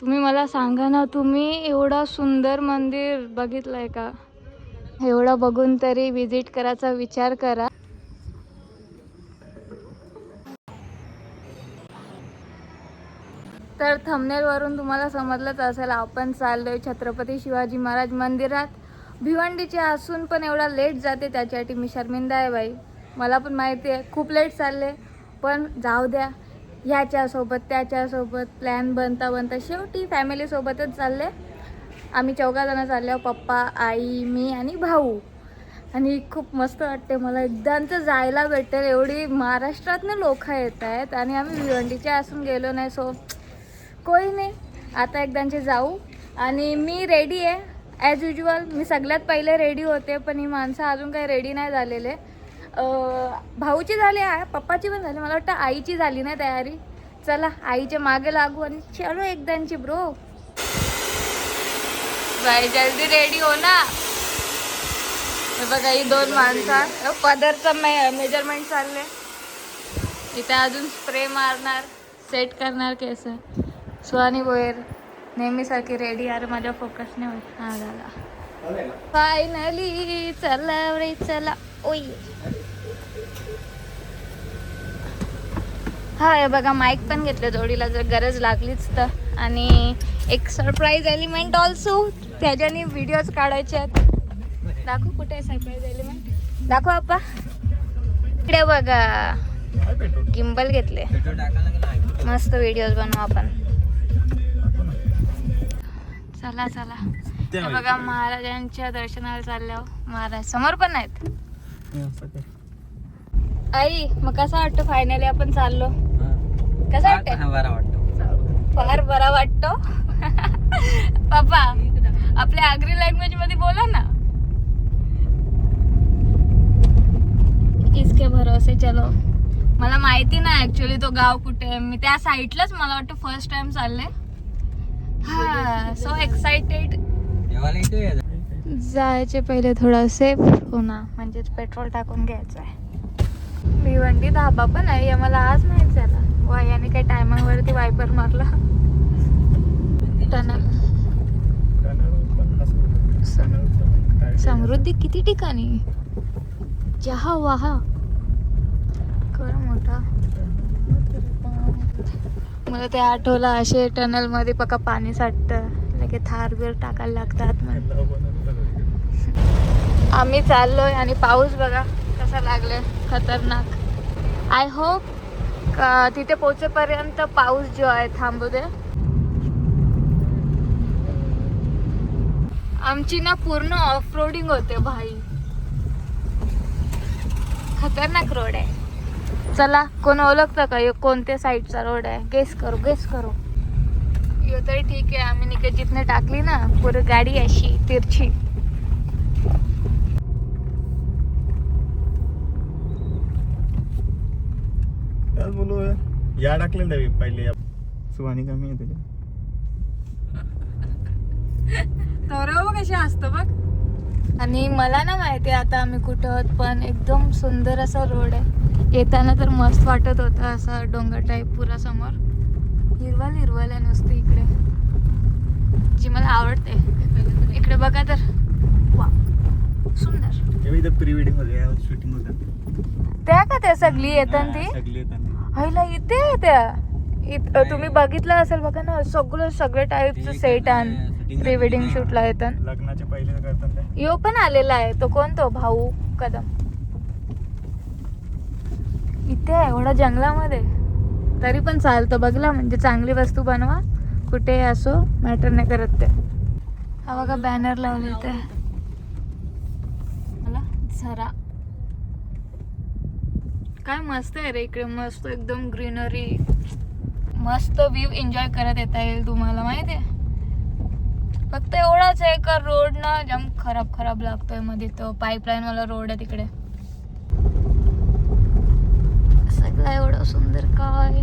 तुम्ही मला सांगा ना तुम्ही एवढा सुंदर मंदिर बघितलंय का? एवढं बघून तरी विजिट करायचा विचार करा. तर थमनेलवरून तुम्हाला समजलंच असेल आपण चाललोय छत्रपती शिवाजी महाराज मंदिरात. भिवंडीचे असून पण एवढा लेट जाते त्याच्यासाठी मी शर्मिंदा आहे बाई मला पण माहिती आहे खूप लेट चालले पण जाऊ द्या. ह्याच्यासोबत त्याच्यासोबत प्लॅन बनता बनता शेवटी फॅमिलीसोबतच चालले. आम्ही चौघाजणं चालले पप्पा आई मी आणि भाऊ. आणि खूप मस्त वाटते मला. एकदांचं जायला भेटेल एवढी महाराष्ट्रातनं लोक येत आहेत आणि आम्ही भिवंडीचे असून गेलो नाही सो कोई नाही. आता एकदांचे जाऊ. आणि मी रेडी आहे. ॲज युजल मी सगळ्यात पहिले रेडी होते पण ही माणसं अजून काही रेडी नाही झालेले. भाऊची झाली आहे पप्पाची पण झाली. मला वाटतं आईची झाली नाही तयारी. चला आईच्या मागे लागू आणि चलो एकदांची ब्रो. बाई जल्दी रेडी हो ना. हे बघा ही दोन माणसं. पदरचं मे मेजरमेंट चालले इथे अजून स्प्रे मारणार सेट करणार केस. सुहानी बोयर नेहमीसारखी रेडी अरे माझ्या फोकस नाही होत हा झाला फायनली चला रे चला. ओय. हा हे बघा माईक पण घेतलं जोडीला जर गरज लागलीच तर. आणि एक सरप्राईज एलिमेंट ऑल्सो त्याच्याने व्हिडिओज काढायचे आहेत. दाखव कुठे आहे सरप्राईज एलिमेंट दाखव आप्पा. इकडे बघा. गिम्बल घेतले. मस्त व्हिडिओज बनवू आपण. चला चला. बघा महाराजांच्या दर्शनाला चालल्या महाराज समोर पण आहेत. आई मग कसं वाटतं फायनली आपण चाललो? कसं वाटतं बरा वाटतो. फार बरा वाटतो? पप्पा आपल्या आगरी लँग्वेजमध्ये बोला ना. इसके भरोसे चलो. मला माहिती नाही ऍक्च्युली तो गाव कुठे आहे. मी त्या साईडलाच मला वाटतं फर्स्ट टाइम चालले. हा सो एक्साइटेड जायचे पहिले थोडं सेफ होणार म्हणजेच पेट्रोल टाकून घ्यायचं आहे भिवंडी धाबा पण आहे मला आज माहीत झाला वायाने काही टायमावरती वायपर मारला? टनल. समृद्धी किती ठिकाणी? जहा वाहा कर मोठा. मला ते आठवलं असे टनलमध्ये पका पाणी साठतं. लगे थार बिर टाकायला लागतात मग आम्ही चाललोय आणि पाऊस बघा कसा लागलाय. खतरनाक. आय होप तिथे पोहोचेपर्यंत पाऊस जो आहे थांबू दे. आमची ना पूर्ण ऑफ रोडिंग होते भाई. खतरनाक रोड आहे. चला कोण ओळखतं का? कोणत्या साईडचा रोड आहे? गेस करू गेस करू. यो तरी ठीक आहे आम्ही निके जिथने टाकली ना पुरी गाडी अशी तिरछी. त्याच बोलू या टाकलेलं आहे पहिले सुहानी कमी आहे त्याच्या कशी असतं बघ. आणि मला ना माहिती आहे आता आम्ही कुठं आहोत पण एकदम सुंदर असा रोड आहे. येताना तर मस्त वाटत होतं असा डोंगर टाईप पुरा समोर हिरवल हिरवल आहे नुसती इकडे. जी मला आवडते. इकडे बघा तर. वा सुंदर. तेव्हा इथं प्री वेडिंगमध्ये शूटिंग होतं. त्या का त्या सगळी येतात ती? सगळी येतात. हायला इथे आहे त्या. इत- तुम्ही बघितलं असेल बघा ना सगळं सगळे टाईपचं सेट आण प्री वेडिंग शूटला येतात लग्नाचे पहिले करतात ते. यो पण आलेला आहे. तो कोण? तो भाऊ कदम. इथे आहे एवढा जंगलामध्ये. तरी पण चालतं. बघला म्हणजे चांगली वस्तू बनवा. कुठे असो मॅटर नाही करत ते. हा बघा बॅनर लावले इथे मला झरा काय मस्त आहे रे इकडे. मस्त एकदम ग्रीनरी. मस्त व्ह्यू एन्जॉय करत येता येईल तुम्हाला माहिती आहे फक्त एवढाच आहे का रोड ना जाम खराब खराब लागतोयमध्ये तो. पाईपलाईन वाला रोड आहे तिकडे. सगळं एवढं सुंदर काय?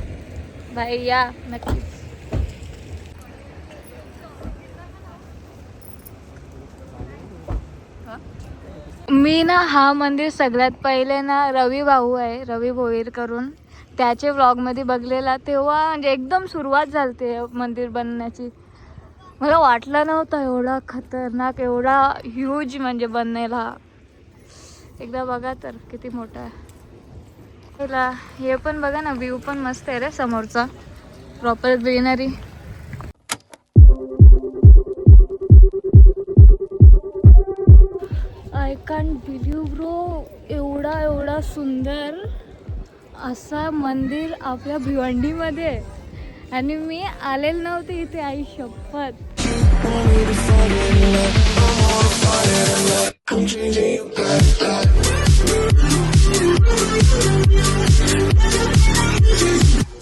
भाई या नक्की. मी ना हा मंदिर सगळ्यात पहिले ना रवी भाऊ आहे रवी भोईर करून. त्याचे व्लॉगमध्ये बघलेला तेव्हा म्हणजे एकदम सुरुवात झाली ते मंदिर बनण्याची. मला वाटलं नव्हतं एवढा खतरनाक एवढा ह्यूज म्हणजे बनलेला एकदा बघा तर किती मोठा आहे. ला हे पण बघा ना व्ह्यू पण मस्त आहे रे समोरचा. Proper greenery I can't believe bro एवढा एवढा सुंदर असा मंदिर आपल्या भिवंडीमध्ये आहे. आणि मी आलेल नव्हते इथे आई शपथ.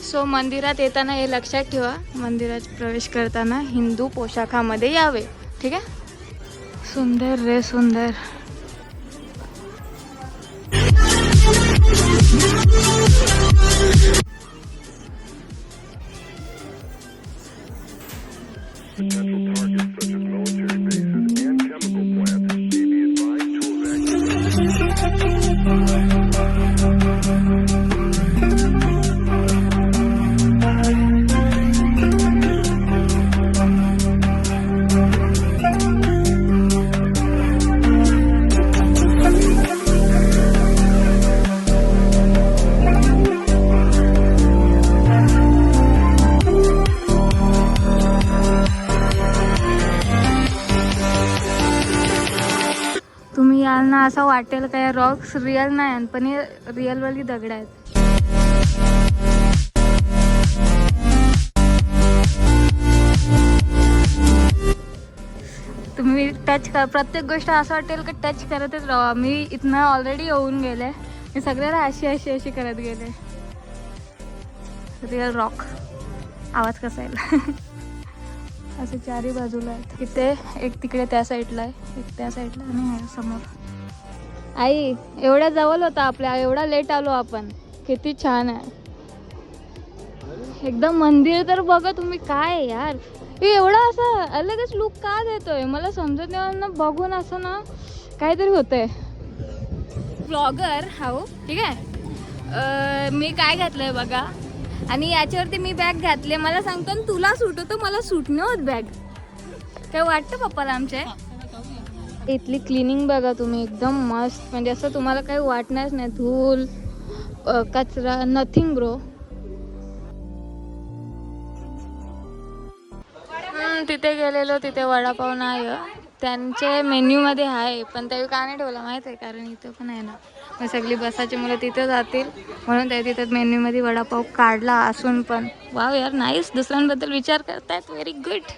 सो मंदिरात येताना हे लक्षात ठेवा. मंदिरात प्रवेश करताना हिंदू पोशाखामध्ये यावे. ठीक आहे? सुंदर रे सुंदर. Potential वाटेल काय रॉक्स रिअल नाही आहेत, पण हे रिअलवाली दगड आहेत. तुम्ही टच कर. प्रत्येक गोष्ट असं वाटेल की टच करतच राहा मी इथनं ऑलरेडी येऊन गेले. मी सगळ्याला अशी अशी अशी करत गेले. रिअल रॉक आवाज कसा येईल? असं चारही बाजूला आहेत. इथे एक तिकडे त्या साईडला आहे एक त्या साईडला आणि समोर. आई एवढ्या जवळ होता आपल्या एवढा लेट आलो आपण. किती छान आहे. एकदम मंदिर तर बघा तुम्ही काय यार. एवढा असं अलगच लुक का देतोय? मला समजत नाही ना बघून असं ना काहीतरी होतंय. ब्लॉगर हा हो, ठीक आहे. मी काय घातलंय बघा. आणि याच्यावरती मी बॅग घातले मला सांगतो "आणि तुला सूट होतं मला सूट होत बॅग काय वाटतं पप्पाला आमच्या इथली क्लिनिंग बघा तुम्ही एकदम मस्त. म्हणजे असं तुम्हाला काही वाटणारच नाही. धूल कचरा नथिंग ब्रो तिथे गेलेलो तिथे वडापाव नाही त्यांचे मेन्यूमध्ये आहे पण ते का नाही ठेवला माहीत आहे कारण इथं पण आहे ना. मग सगळी बसाची मुलं तिथं जातील. म्हणून ते तिथं मेन्यूमध्ये वडापाव काढला असून पण. वाव यार नाहीच दुसऱ्यांबद्दल विचार करतायत. व्हेरी गुड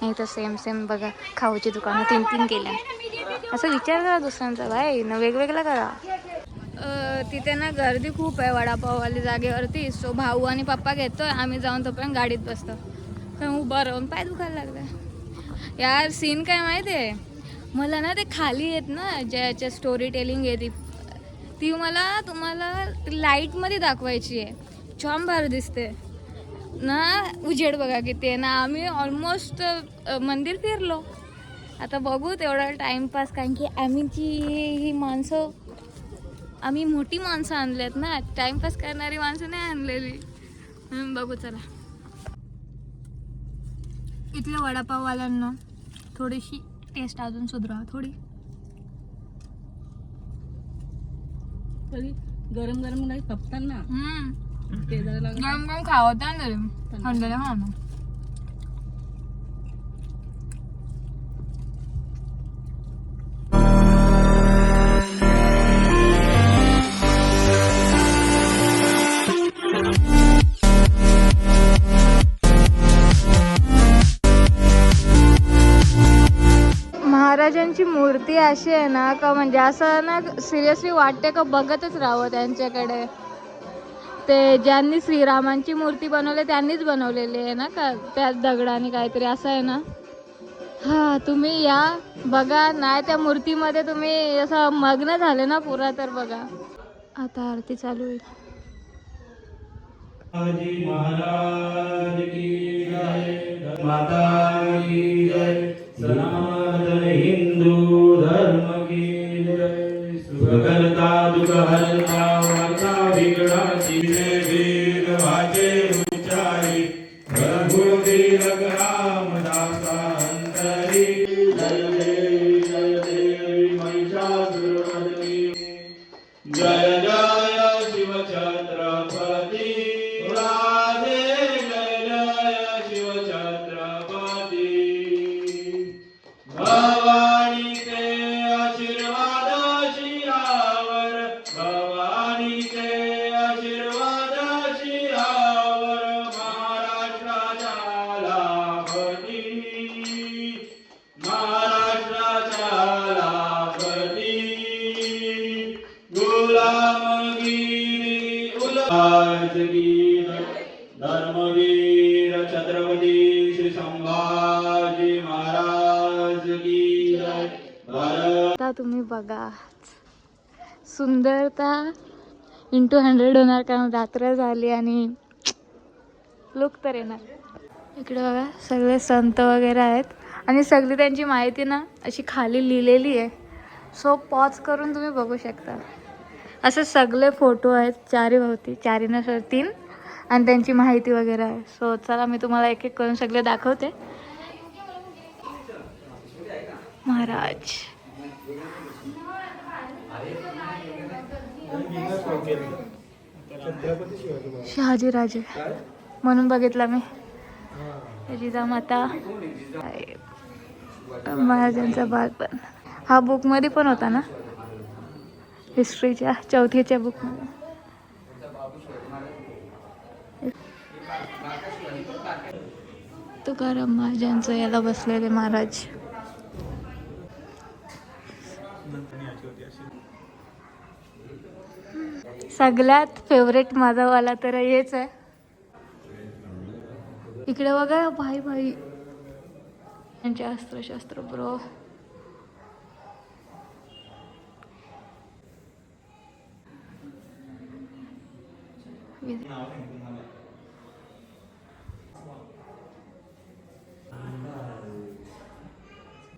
नाही तर सेम सेम बघा खाऊची दुकानं तीन तीन केल्या. असं विचार करा दुसऱ्यांचा भाई ना वेगवेगळं करा. तिथे ना गर्दी खूप आहे वडापाववाली जागेवरती. सो भाऊ आणि पप्पा घेतोय आम्ही जाऊन तोपर्यंत गाडीत बसतो. कारण उभं राहून पाय दुखायला लागलं यार सीन काय माहिती आहे? मला ना ते खाली येत ना ज्याच्या स्टोरी टेलिंग आहे ती ती मला तुम्हाला लाईटमध्ये दाखवायची आहे. छान भार दिसते. ना उजेड बघा किती आहे ना आम्ही ऑलमोस्ट मंदिर फिरलो. आता बघू तेवढा टाइमपास कारण की आम्हीची ही माणसं आम्ही मोठी माणसं आणलेत ना टाइमपास करणारी माणसं नाही आणलेली. म्हणून बघू चला. इथल्या वडापाववाल्यांना थोडीशी टेस्ट अजून सुधरावा थोडी. गरम गरम नाही खपताना हम्म. ते जरा गरम गरम खावता ना रे थंडला खा मूर्ती अशी आहे ना का म्हणजे असं ना सिरियसली वाटते का बघतच राहावं त्यांच्याकडे. ते ज्यांनी श्रीरामांची मूर्ती बनवली त्यांनीच बनवलेली आहे ना का त्या दगडाने काहीतरी असं आहे ना. हा तुम्ही या बघा नाही त्या मूर्तीमध्ये तुम्ही असं मग्न झाले ना पुरा तर बघा. आता आरती चालू होईल. धर्म की जय सुखकर्ता दुःखहर्ता वाचा बिगडा जय वेग वाचे उच्चारी रघुवीर रामदासा अंतरी जय देवी जय देवी महिषासुरमर्दिनी जय जय शिव राधे जय जय सुंदरता इंटू हंड्रेड होणार कारण रात्र झाली आणि लुक तर येणार. इकडे बघा सगळे संत वगैरे आहेत. आणि सगळी त्यांची माहिती ना अशी खाली लिहिलेली आहे. सो पॉज करून तुम्ही बघू शकता. असे सगळे फोटो आहेत चारी भोवती चारी नसर तीन आणि त्यांची माहिती वगैरे आहे. सो चला मी तुम्हाला एक एक करून सगळे दाखवते. महाराज. शहाजी राजे. म्हणून बघितला मी. जिजामाता महाराजांचा बाग पण हा बुकमध्ये पण होता ना? हिस्ट्रीच्या चौथीच्या बुकमध्ये तुकाराम महाराजांचं याला बसलेले महाराज. सगळ्यात फेवरेट माझा वाला तर हेच आहे. इकडे बघा भाई भाई. यांचे अस्त्रशस्त्र ब्रो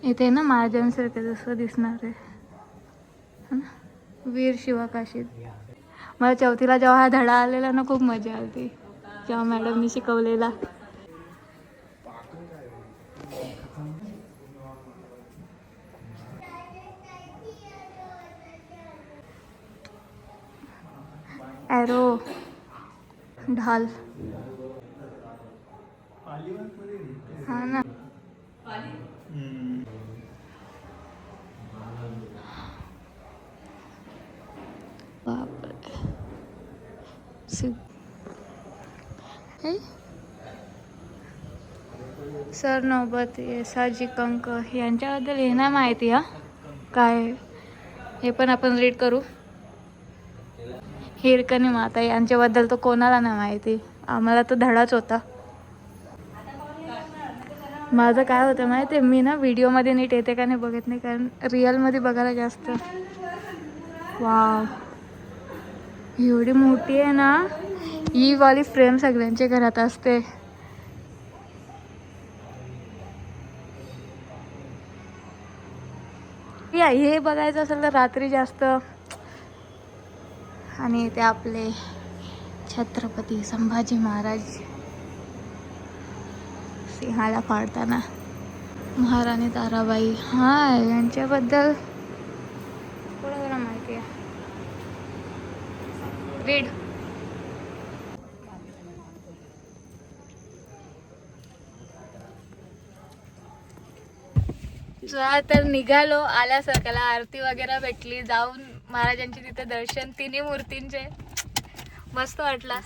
इथे ना महाराजांसारखं जसं दिसणार आहे. वीर ना? वीर मला चौथीला जेव्हा हा धडा आलेला ना खूप मजा आली जेव्हा मॅडमनी शिकवलेला. ॲरो ढाल. हा ना. सि- ¿Eh? eh, हे? सर नौबत साजी कंक यांच्याबद्दल हे नाही माहिती हा. काय? हे पण आपण रीड करू. हिरकणी माता यांच्याबद्दल तर कोणाला नाही माहिती. आम्हाला तर धडाच होता. माझं काय होतं माहिती आहे मी ना व्हिडिओमध्ये नीट येते का नाही बघत नाही कारण रिअलमध्ये बघायला जास्त. वाव एवढी मोठी आहे ना? ही वाली फ्रेम सगळ्यांच्या घरात असते. या हे बघायचं असेल तर रात्री जास्त. आणि ते आपले छत्रपती संभाजी महाराज. सिंहाला फाडताना महाराणी ताराबाई. हा यांच्याबद्दल थोडं जरा माहिती आहे वेड चला तर निघालो. आल्यासारख्याला आरती वगैरे भेटली. जाऊन महाराजांची तिथे दर्शन तिन्ही मूर्तींचे. मस्त वाटला.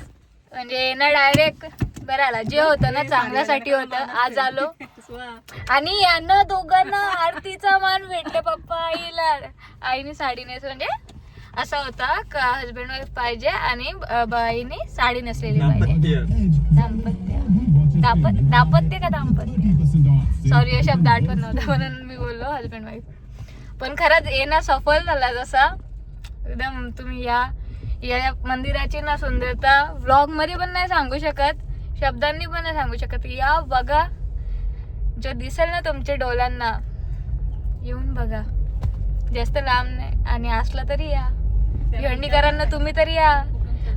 म्हणजे येणं डायरेक्ट बरं आला. जे होतं ना चांगल्यासाठी होतं. आज आलो. आणि यांना दोघांना आरतीचा मान भेटले पप्पा. आईला आईने साडी नेस म्हणजे असा होता का हजबंड वाईफ पाहिजे आणि बाईने साडी नसलेली पाहिजे. दाम्पत्य. दाम्पत्य दापत दापत्य का दाम्पत्य? सॉरी हे शब्द आठवत नव्हता म्हणून मी बोललो हजबंड वाईफ पण खरंच येणं सफल झाला जसा. एकदम तुम्ही या या मंदिराची ना सुंदरता व्लॉगमध्ये पण नाही सांगू शकत शब्दांनी पण नाही सांगू शकत. या बघा जो दिसेल ना तुमच्या डोळ्यांना येऊन बघा. जास्त लांब नाही आणि असला तरी या. भिवंडीकरांना तुम्ही तरी या.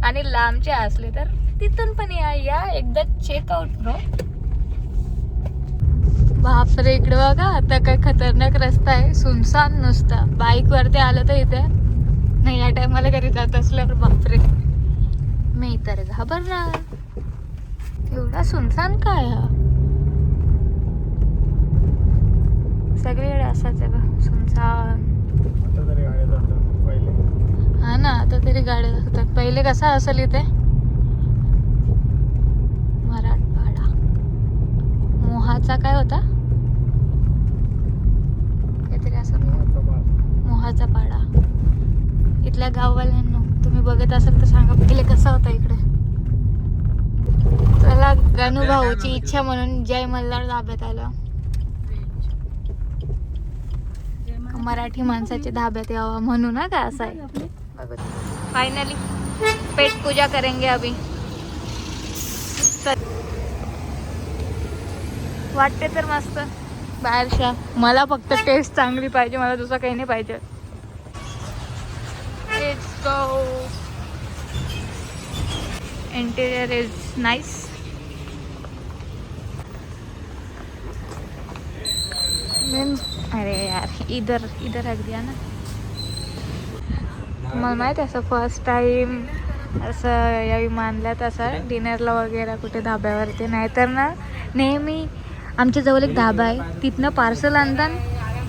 आणि लांबचे असले तर तिथून पण या. या एकदा चेकआउट ब्रो बापरे इकडे बघा आता काय खतरनाक रस्ता आहे. सुनसान नुसता. बाईक वरती आलं तर इथे. नाही या टायमाला घरी जात असल्यावर बापरे. मी तर घाबरणार. एवढा सुनसान काय हा? सगळीकडे असाच आहे बा सुनसान आता तरी गाड्या जातात पहिले हा ना आता तरी गाड्या असतात पहिले कसा असेल इथे? मराठवाडा. मोहाचा काय होता? काहीतरी असं. मोहाचा पाडा. इथल्या गाववाल्यांनो तुम्ही बघत असाल तर सांगा पहिले कसा होता इकडे? चला गणुभाऊची इच्छा म्हणून जय मल्हार धाब्यात आलं. मराठी माणसाच्या धाब्यात यावा म्हणून ना का असं आहे? फाइनली पेट पूजा करेंगे अभी। वाटते तर मस्त. बाहेरच्या मला फक्त टेस्ट चांगली पाहिजे मला दुसरं काही नाही पाहिजे. इंटेरियर इज नाईस अरे यार इधर इधर रख दिया ना। मला माहीत आहे असं फर्स्ट टाईम असं यावी मानल्यात तसं डिनरला वगैरे कुठे धाब्यावरती. नाहीतर ना नेहमी आमच्या जवळ एक धाबा आहे. तिथनं पार्सल आणतात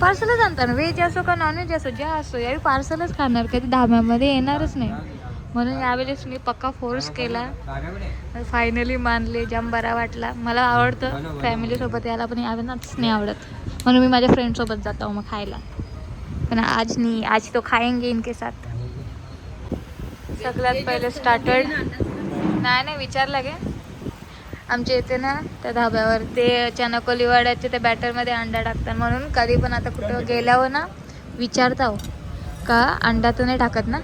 पार्सलच आणतात व्हेज असो का नॉनव्हेज असो ज्या असो यावेळी पार्सलच खाणार कधी धाब्यामध्ये येणारच नाही. म्हणून यावेळेस मी पक्का फोर्स केला. फायनली मानले जाम बरा वाटला. मला आवडतं फॅमिलीसोबत यायला पण यावेळेलाच नाही आवडत. म्हणून मी माझ्या फ्रेंडसोबत जातो मग खायला. पण आज नाही आज तो खाएंगे इनके साथ. सगळ्यात पहिले स्टार्टर्ड नाही नाही विचारलं गे. आमच्या इथे ना त्या धाब्यावर ते चनाकोली वाड्याचे त्या बॅटरमध्ये अंडा टाकतात. म्हणून कधी पण आता कुठं गेल्यावर ना विचारता हो. का अंडा तर नाही टाकत ना?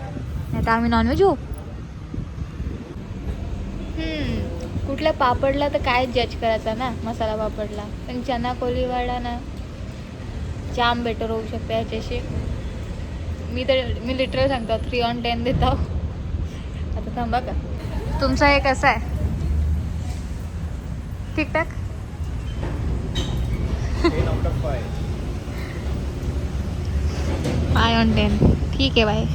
नाही तर आम्ही नॉनव्हेज हो. कुठल्या पापडला तर काय जज करायचा ना मसाला पापडला. पण चना कोलीवाडा ना जाम बेटर होऊ शकते याच्याशी. मी तर मी लिटरल सांगतो थ्री ऑन टेन देतो. आता थांबा का? तुमचा हे कसा आहे? ठीकठाक? फाय ऑन टेन ठीक आहे बाय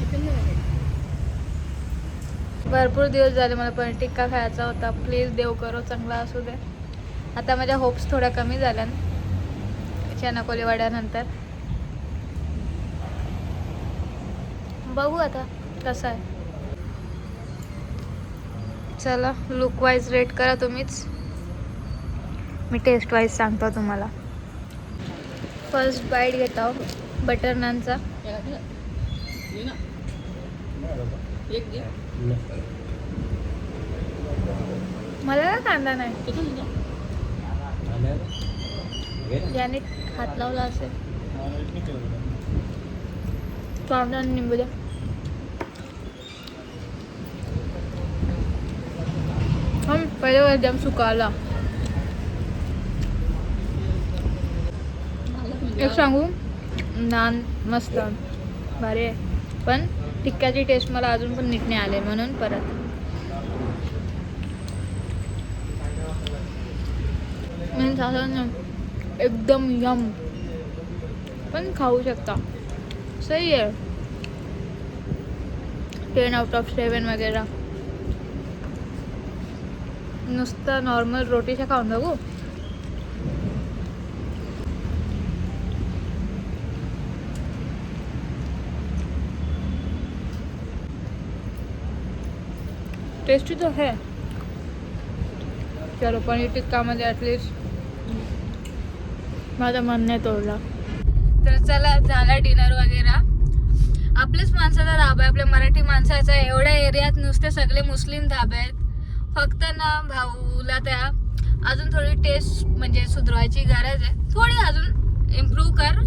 भरपूर दिवस झाले मला पण टिक्का खायचा होता. प्लीज देव करो चांगला असू दे. आता माझ्या होप्स थोड्या कमी झाल्या चना बघू आता कसं आहे. चला लुक वाईज रेट करा तुम्हीच. मी टेस्ट वाईज सांगतो तुम्हाला. फर्स्ट बाईट घेतो बटर नानचा. मला ना कांदा नाही. याने हात लावला असेल. कांदा आणि निंबू द्या. पहिले एकदम जाम सुकावला एक सांगू? नान मस्त. भारी आहे. पण टिक्क्याची टेस्ट मला अजून पण नीट नाही आले म्हणून परत. म्हणजे मीन्स एकदम यम पण खाऊ शकता. सही आहे. टेन आउट ऑफ सेवन वगैरे. नुसतं नॉर्मल रोटीच्या खाऊन बघू. टेस्टी तो है चलो पनीर टिक्कामध्ये ॲटलिस्ट माझं मन नाही तोडला. तर चला झाला डिनर वगैरे. आपलेच माणसाचा धाबा आहे आपल्या मराठी माणसाचा एवढ्या एरियात नुसते सगळे मुस्लिम धाबे आहेत. फक्त ना भाऊला त्या अजून थोडी टेस्ट म्हणजे सुधारायची गरज आहे. थोडी अजून इम्प्रूव्ह कर.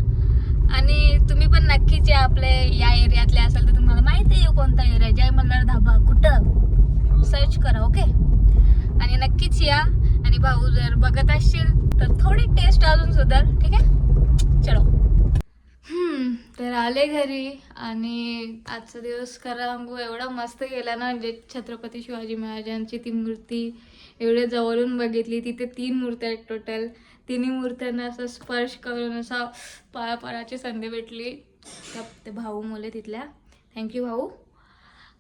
आणि तुम्ही पण नक्कीच या आपले या एरियातले असाल तर तुम्हाला माहिती आहे कोणता एरिया जय मल्हार धाबा कुठं? सर्च करा ओके आणि नक्कीच या. आणि भाऊ जर बघत असशील तर थोडी टेस्ट अजून सुधार ठीक आहे? चलो. तर आले घरी आणि आजचा दिवस खरा अंगू एवढा मस्त गेला ना म्हणजे छत्रपती शिवाजी महाराजांची ती मूर्ती एवढे जवळून बघितली तिथे तीन मूर्त्या आहेत टोटल तिन्ही मूर्त्यांना असं स्पर्श करून असा पळापळाची संधी भेटली. त्या ते भाऊ मुले तिथल्या. थँक्यू भाऊ.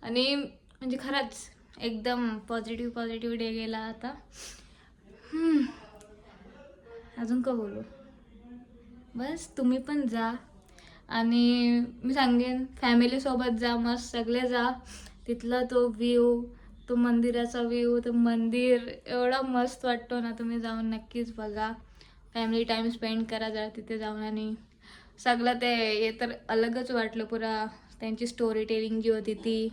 आणि म्हणजे खरंच एकदम पॉझिटिव्ह पॉझिटिव्ह डे गेला आता. अजून का बोलू? बस तुम्ही पण जा. आणि मी सांगेन फॅमिलीसोबत जा मस्त सगळे जा. तिथला तो व्ह्यू तो मंदिराचा व्ह्यू तो मंदिर एवढा मस्त वाटतो ना तुम्ही जाऊन. नक्कीच बघा. फॅमिली टाईम स्पेंड करा जरा तिथे जाऊन आणि सगळं ते हे तर अलगच वाटलं पुरा. त्यांची स्टोरी टेलिंग जी होती ती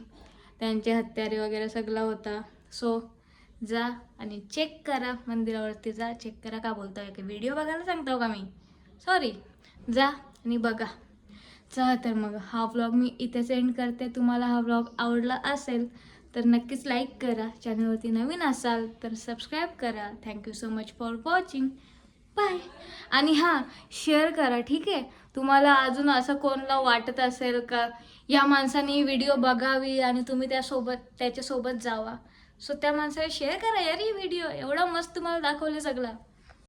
त्यांचे हत्यारे वगैरे सगळं होता. सो जा आणि चेक करा मंदिरावरती जा. चेक करा का बोलतोय की? व्हिडिओ बघायला सांगतो का मी? सॉरी जा आणि बघा. चला तर मग हा व्लॉग मी इथेच एंड करते. तुम्हाला हा व्लॉग आवडला असेल तर नक्कीच लाईक करा. चॅनलवरती नवीन असाल तर सबस्क्राईब करा. Thank you so much for watching bye आणि हां शेअर करा ठीक आहे? तुम्हाला अजून असं कोणाला वाटत असेल का या माणसाने व्हिडिओ बघावी आणि तुम्ही त्यासोबत त्याच्यासोबत जावा. सो त्या माणसाला शेअर करा यार ही व्हिडिओ एवढा मस्त तुम्हाला दाखवले सगळा.